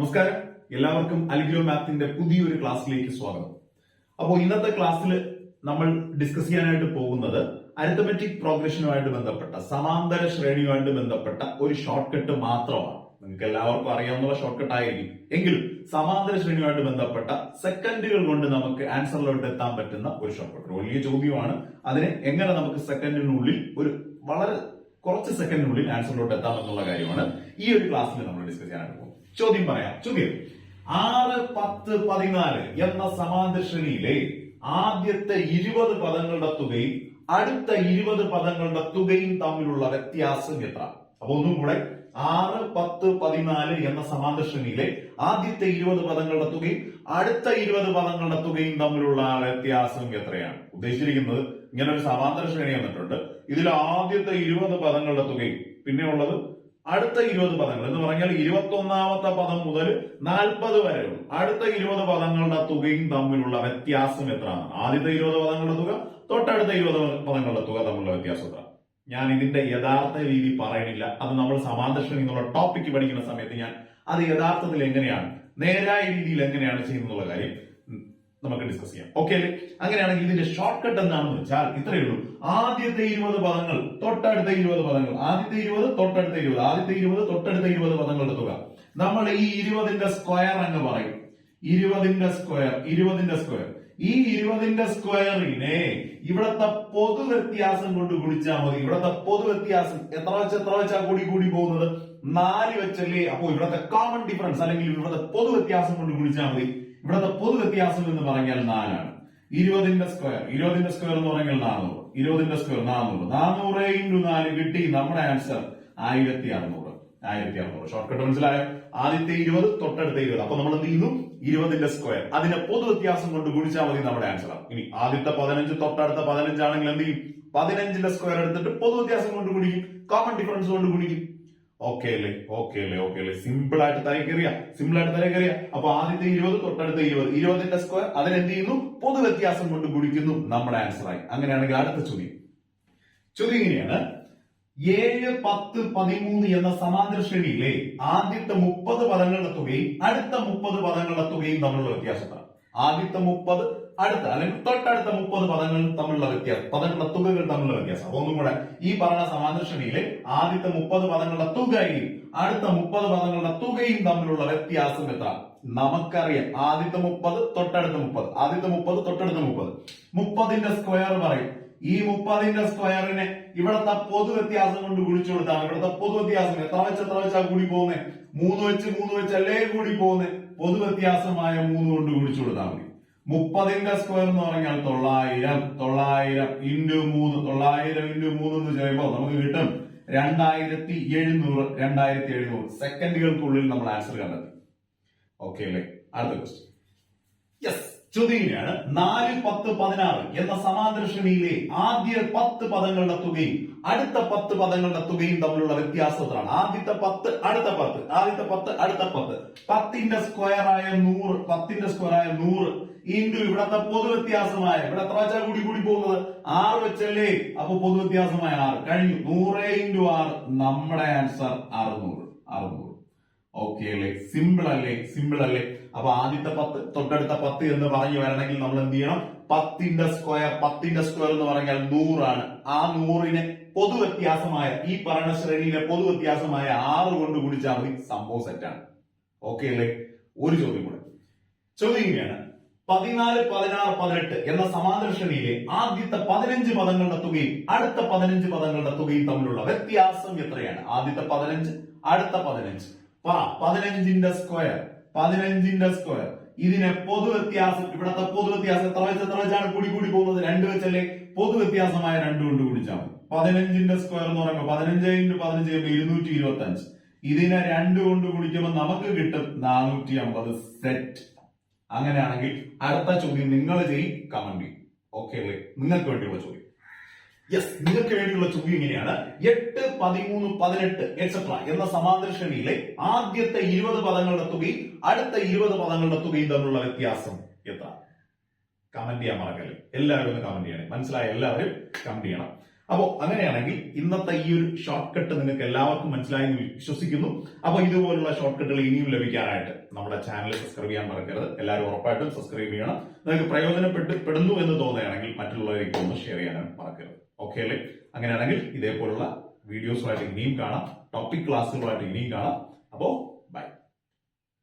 നമസ്കാരം. എല്ലാവർക്കും അലിഗ്രോ മാത്തിന്റെ പുതിയൊരു ക്ലാസ്സിലേക്ക് സ്വാഗതം. അപ്പോൾ ഇന്നത്തെ ക്ലാസ്സിൽ നമ്മൾ ഡിസ്കസ് ചെയ്യാനായിട്ട് പോകുന്നത് അരിത്തമെറ്റിക് പ്രോഗ്രഷനുമായിട്ട് ബന്ധപ്പെട്ട സമാന്തര ശ്രേണിയുമായിട്ട് ബന്ധപ്പെട്ട ഒരു ഷോർട്ട് കട്ട് മാത്രമാണ്. നിങ്ങൾക്ക് എല്ലാവർക്കും അറിയാവുന്ന ഷോർട്ട് കട്ട് ആയിരിക്കും. എങ്കിലും സമാന്തര ശ്രേണിയുമായിട്ട് ബന്ധപ്പെട്ട സെക്കൻഡുകൾ കൊണ്ട് നമുക്ക് ആൻസറിലോട്ട് എത്താൻ പറ്റുന്ന ഒരു ഷോർട്ട് കട്ട് വലിയ ചോദ്യമാണ്. അതിനെ എങ്ങനെ നമുക്ക് സെക്കൻഡിനുള്ളിൽ ഒരു വളരെ കുറച്ച് സെക്കൻഡിനുള്ളിൽ ആൻസറിലോട്ട് എത്താം എന്നുള്ള കാര്യമാണ് ഈ ഒരു ക്ലാസ്സിൽ നമ്മൾ ഡിസ്കസ് ചെയ്യാനായിട്ട് പോകും ചോദ്യം പറയാം. ചോദ്യം. ആറ് പത്ത് പതിനാല് എന്ന സമാന്തര ശ്രേണിയിലെ ആദ്യത്തെ ഇരുപത് പദങ്ങളുടെ തുകയും അടുത്ത ഇരുപത് പദങ്ങളുടെ തുകയും തമ്മിലുള്ള വ്യത്യാസം എത്ര? അപ്പൊ ഒന്നും കൂടെ. ആറ് പത്ത് പതിനാല് എന്ന സമാന്തര ശ്രേണിയിലെ ആദ്യത്തെ ഇരുപത് പദങ്ങളുടെ തുകയും അടുത്ത ഇരുപത് പദങ്ങളുടെ തുകയും തമ്മിലുള്ള വ്യത്യാസം എത്രയാണ്? ഉദ്ദേശിച്ചിരിക്കുന്നത് ഇങ്ങനെ ഒരു സമാന്തര ശ്രേണി വന്നിട്ടുണ്ട്. ഇതിൽ ആദ്യത്തെ ഇരുപത് പദങ്ങളുടെ തുകയും പിന്നെ ഉള്ളത് അടുത്ത ഇരുപത് പദങ്ങൾ. എന്ന് പറഞ്ഞാൽ ഇരുപത്തി ഒന്നാമത്തെ പദം മുതൽ നാൽപ്പത് വരെയുള്ള അടുത്ത ഇരുപത് പദങ്ങളുടെ തുകയും തമ്മിലുള്ള വ്യത്യാസം എത്രയാണ്? ആദ്യത്തെ ഇരുപത് പദങ്ങളുടെ തുക തൊട്ടടുത്ത ഇരുപത് പദങ്ങളുടെ തുക തമ്മിലുള്ള വ്യത്യാസം എത്ര? ഞാൻ ഇതിന്റെ യഥാർത്ഥ രീതി പറയണില്ല. അത് നമ്മൾ സമാന്തര എന്നുള്ള ടോപ്പിക്ക് പഠിക്കുന്ന സമയത്ത് ഞാൻ അത് യഥാർത്ഥത്തിൽ എങ്ങനെയാണ് നേരായ രീതിയിൽ എങ്ങനെയാണ് ചെയ്യുന്നുള്ള കാര്യം നമുക്ക് ഡിസ്കസ് ചെയ്യാം. ഓക്കെ അല്ലേ? അങ്ങനെയാണെങ്കിൽ ഇതിന്റെ ഷോർട്ട് കട്ട് എന്താണെന്ന് വെച്ചാൽ ഇത്രയേ ഉള്ളൂ. ആദ്യത്തെ ഇരുപത് പദങ്ങൾ തൊട്ടടുത്ത ഇരുപത് പദങ്ങൾ. ആദ്യത്തെ ഇരുപത് തൊട്ടടുത്ത ഇരുപത്. ആദ്യത്തെ ഇരുപത് തൊട്ടടുത്ത ഇരുപത് പദങ്ങളുടെ തുക. നമ്മൾ ഈ ഇരുപതിന്റെ സ്ക്വയർ എന്ന് പറയും. ഇരുപതിന്റെ സ്ക്വയർ ഇരുപതിന്റെ സ്ക്വയർ ഈ ഇരുപതിന്റെ സ്ക്വയറിനെ ഇവിടത്തെ പൊതു വ്യത്യാസം കൊണ്ട് ഗുണിച്ചാൽ മതി. ഇവിടത്തെ പൊതു വ്യത്യാസം എത്ര വെച്ച് എത്ര വെച്ചാ കൂടി കൂടി പോകുന്നത്? നാല് വെച്ചല്ലേ? അപ്പോ ഇവിടത്തെ കോമൺ ഡിഫറൻസ് അല്ലെങ്കിൽ ഇവിടത്തെ പൊതു വ്യത്യാസം കൊണ്ട് ഗുണിച്ചാൽ മതി. ഇവിടത്തെ പൊതു വ്യത്യാസം എന്ന് പറഞ്ഞാൽ നാലാണ്. ഇരുപതിന്റെ സ്ക്വയർ. ഇരുപതിന്റെ സ്ക്വയർ എന്ന് പറഞ്ഞാൽ നാനൂറ്. ഇരുപതിന്റെ സ്ക്വയർ നാനൂറ്. നാനൂറ് ഇന്റു നാല് കിട്ടി. നമ്മുടെ ആൻസർ ആയിരത്തി അറുന്നൂറ് ആയിരത്തി അറുന്നൂറ് ഷോർട്ട് കട്ട് മനസ്സിലായോ? ആദ്യത്തെ ഇരുപത് തൊട്ടടുത്ത ഇരുപത്. അപ്പൊ നമ്മൾ എന്ത് ചെയ്യുന്നു? ഇരുപതിന്റെ സ്ക്വയർ. അതിന്റെ പൊതു വ്യത്യാസം കൊണ്ട് ഗുണിച്ചാൽ മതി നമ്മുടെ ആൻസർ ഇനി ആദ്യത്തെ പതിനഞ്ച് തൊട്ടടുത്ത പതിനഞ്ചാണെങ്കിൽ എന്ത് ചെയ്യും? പതിനഞ്ചിന്റെ സ്ക്വയർ എടുത്തിട്ട് പൊതു വ്യത്യാസം കൊണ്ട് ഗുണിക്കും. കോമൺ ഡിഫറൻസ് കൊണ്ട് ഗുണിക്കും. ഓക്കെ അല്ലേ ഓക്കെ അല്ലേ ഓക്കെ അല്ലേ സിമ്പിൾ ആയിട്ട് തലക്കേറിയ സിമ്പിൾ ആയിട്ട് തലക്കേറിയ അപ്പൊ ആദ്യത്തെ ഇരുപത് തൊട്ടടുത്ത ഇരുപത്. ഇരുപതിന്റെ സ്ക്വയർ അതിനെന്ത് ചെയ്യുന്നു പൊതു വ്യത്യാസം കൊണ്ട് ഗുണിക്കുന്നു. നമ്മുടെ ആൻസർ ആയി. അങ്ങനെയാണെങ്കിൽ അടുത്ത ചോദ്യം ചോദ്യം ഇങ്ങനെയാണ്. ഏഴ് പത്ത് പതിമൂന്ന് എന്ന സമാന്തര ശ്രേണിയിലെ ആദ്യത്തെ മുപ്പത് പദങ്ങളുടെ തുകയും അടുത്ത മുപ്പത് പദങ്ങളുടെ തുകയും തമ്മിലുള്ള വ്യത്യാസമാണ് ആദ്യത്തെ മുപ്പത് അടുത്ത അല്ലെങ്കിൽ തൊട്ടടുത്ത മുപ്പത് പദങ്ങൾ തമ്മിലുള്ള വ്യത്യാസം. പദങ്ങളുടെ തുകകൾ തമ്മിലുള്ള വ്യത്യാസം. അപ്പൊ ഒന്നും കൂടെ ഈ പറഞ്ഞ സമാന്തര ശ്രേണിയിലെ ആദ്യത്തെ മുപ്പത് പദങ്ങളുടെ തുകയും അടുത്ത മുപ്പത് പദങ്ങളുടെ തുകയും തമ്മിലുള്ള വ്യത്യാസം എത്ര? നമുക്കറിയാം. ആദ്യത്തെ മുപ്പത് തൊട്ടടുത്ത മുപ്പത്. ആദ്യത്തെ മുപ്പത് തൊട്ടടുത്ത മുപ്പത്. മുപ്പതിന്റെ സ്ക്വയർ പറയും. ഈ മുപ്പതിന്റെ സ്ക്വയറിനെ ഇവിടത്തെ പൊതു വ്യത്യാസം കൊണ്ട് ഗുണിച്ചു കൊടുത്താണ്. ഇവിടത്തെ പൊതു വ്യത്യാസം എത്ര വെച്ച് എത്ര വെച്ചാ കൂടി പോകുന്നത് മൂന്ന് വെച്ച് മൂന്ന് വെച്ച് അല്ലേ കൂടി പോകുന്നത് പൊതു വ്യത്യാസമായ മൂന്ന് കൊണ്ട് ഗുണിച്ചു കൊടുത്താൽ മതി. മുപ്പതിന്റെ സ്ക്വയർ എന്ന് പറഞ്ഞാൽ തൊള്ളായിരം തൊള്ളായിരം ഇന്റു മൂന്ന് തൊള്ളായിരം ഇന്റു മൂന്ന് എന്ന് ചെയ്യുമ്പോൾ നമുക്ക് കിട്ടും രണ്ടായിരത്തി എഴുന്നൂറ് രണ്ടായിരത്തി എഴുന്നൂറ്. സെക്കൻഡുകൾക്കുള്ളിൽ നമ്മൾ ആൻസർ കണ്ടെത്തി. ഓക്കെ അല്ലേ? അടുത്ത ക്വസ്റ്റ്യൻ യെസ് ചോദ്യം ഇങ്ങനെയാണ് നാല് പത്ത് പതിനാറ് എന്ന സമാന്തര ശ്രേണിയിലെ ആദ്യ പത്ത് പദങ്ങളുടെ തുകയും അടുത്ത പത്ത് പദങ്ങളുടെ തുകയും തമ്മിലുള്ള വ്യത്യാസത്തിലാണ്. ആദ്യത്തെ പത്ത് അടുത്ത പത്ത്. ആദ്യത്തെ പത്ത് അടുത്ത പത്ത്. പത്തിന്റെ സ്ക്വയർ ആയ നൂറ് പത്തിന്റെ സ്ക്വയർ ആയ നൂറ് ഇന്റു ഇവിടത്തെ പൊതു വ്യത്യാസമായ ഇവിടെ എത്ര വെച്ചാൽ കൂടി കൂടി പോകുന്നത്? ആറ് വെച്ചല്ലേ? അപ്പൊ പൊതു വ്യത്യാസമായ ആറ്. കഴിഞ്ഞു. നൂറ് ഇന്റു ആറ്. നമ്മുടെ ആൻസർ അറുന്നൂറ്. അറുന്നൂറ്. ഓക്കെ അല്ലേ? സിമ്പിൾ അല്ലേ? സിമ്പിൾ അല്ലേ? അപ്പൊ ആദ്യത്തെ പത്ത് തൊട്ടടുത്ത പത്ത് എന്ന് പറഞ്ഞു വരണമെങ്കിൽ നമ്മൾ എന്ത് ചെയ്യണം? പത്തിന്റെ സ്ക്വയർ പത്തിന്റെ സ്ക്വയർ എന്ന് പറഞ്ഞാൽ നൂറാണ്. ആ നൂറിനെ പൊതു വ്യത്യാസമായ ഈ പറയുന്ന ശ്രേണിയിലെ പൊതു വ്യത്യാസമായ ആറ് കൊണ്ട് ഗുണിച്ചാൽ മതി. സംഭവം സെറ്റാണ് ഓക്കെ അല്ലേ? ഒരു ചോദ്യം കൂടെ. ചോദ്യം ഇങ്ങനെയാണ്. പതിനാല് പതിനാറ് പതിനെട്ട് എന്ന സമാന്തര ശ്രേണിയിലെ ആദ്യത്തെ പതിനഞ്ച് പദങ്ങളുടെ തുകയും അടുത്ത പതിനഞ്ച് പദങ്ങളുടെ തുകയും തമ്മിലുള്ള വ്യത്യാസം എത്രയാണ്? ആദ്യത്തെ പതിനഞ്ച് അടുത്ത പതിനഞ്ച്. പറ പതിനഞ്ചിന്റെ സ്ക്വയർ പതിനഞ്ചിന്റെ സ്ക്വയർ ഇതിനെ പൊതു വ്യത്യാസം ഇവിടത്തെ പൊതു വ്യത്യാസം എത്ര വെച്ച് എത്ര വെച്ചാണ് കൂടി കൂടി പോകുന്നത്? രണ്ട് വെച്ചല്ലേ? പൊതു വ്യത്യാസമായ രണ്ട് കൊണ്ട് കുടിച്ചാൽ പതിനഞ്ചിന്റെ സ്ക്വയർ എന്ന് പറയുമ്പോൾ പതിനഞ്ച് ഇന്റു പതിനഞ്ച് ചെയ്യുമ്പോൾ ഇരുന്നൂറ്റി ഇരുപത്തി അഞ്ച് ഇതിനെ രണ്ട് കൊണ്ട് കുടിക്കുമ്പോൾ നമുക്ക് കിട്ടും നാനൂറ്റി അമ്പത് സെറ്റ് അങ്ങനെയാണെങ്കിൽ അടുത്ത ചോദ്യം നിങ്ങൾ ചെയ്യും കമന്റ് ചെയ്യും. ഓക്കെ അല്ലേ നിങ്ങൾക്ക് വേണ്ടിയുള്ള ചോദ്യം. യെസ് നിങ്ങൾക്ക് വേണ്ടിയുള്ള ചോദ്യം ഇങ്ങനെയാണ്. എട്ട് പതിമൂന്ന് പതിനെട്ട് എക്സെട്ര എന്ന സമാന്തര ശ്രേണിയിലെ ആദ്യത്തെ ഇരുപത് പദങ്ങളുടെ തുകയും അടുത്ത ഇരുപത് പദങ്ങളുടെ തുകയും തമ്മിലുള്ള വ്യത്യാസം എത്ര? കമന്റ് ചെയ്യാൻ മറക്കല്ലേ എല്ലാവരും ഒന്ന് കമന്റ് ചെയ്യണം. മനസ്സിലായ എല്ലാവരും കമന്റ് ചെയ്യണം. അപ്പോൾ അങ്ങനെയാണെങ്കിൽ ഇന്നത്തെ ഈ ഒരു ഷോർട്ട് കട്ട് നിങ്ങൾക്ക് എല്ലാവർക്കും മനസ്സിലായി എന്ന് വിശ്വസിക്കുന്നു. അപ്പോൾ ഇതുപോലുള്ള ഷോർട്ട് കട്ടുകൾ ഇനിയും ലഭിക്കാനായിട്ട് നമ്മുടെ ചാനൽ സബ്സ്ക്രൈബ് ചെയ്യാൻ മറക്കരുത്. എല്ലാവരും ഉറപ്പായിട്ടും സബ്സ്ക്രൈബ് ചെയ്യണം. നിങ്ങൾക്ക് പ്രയോജനപ്പെട്ട് പെടുന്നു എന്ന് തോന്നുകയാണെങ്കിൽ മറ്റുള്ളവരേക്ക് ഒന്ന് ഷെയർ ചെയ്യാനും മറക്കരുത്. ഓക്കെ അല്ലേ അങ്ങനെയാണെങ്കിൽ ഇതേപോലുള്ള വീഡിയോസുമായിട്ട് ഇനിയും കാണാം. ടോപ്പിക് ക്ലാസ്സുകളായിട്ട് ഇനിയും കാണാം. അപ്പോൾ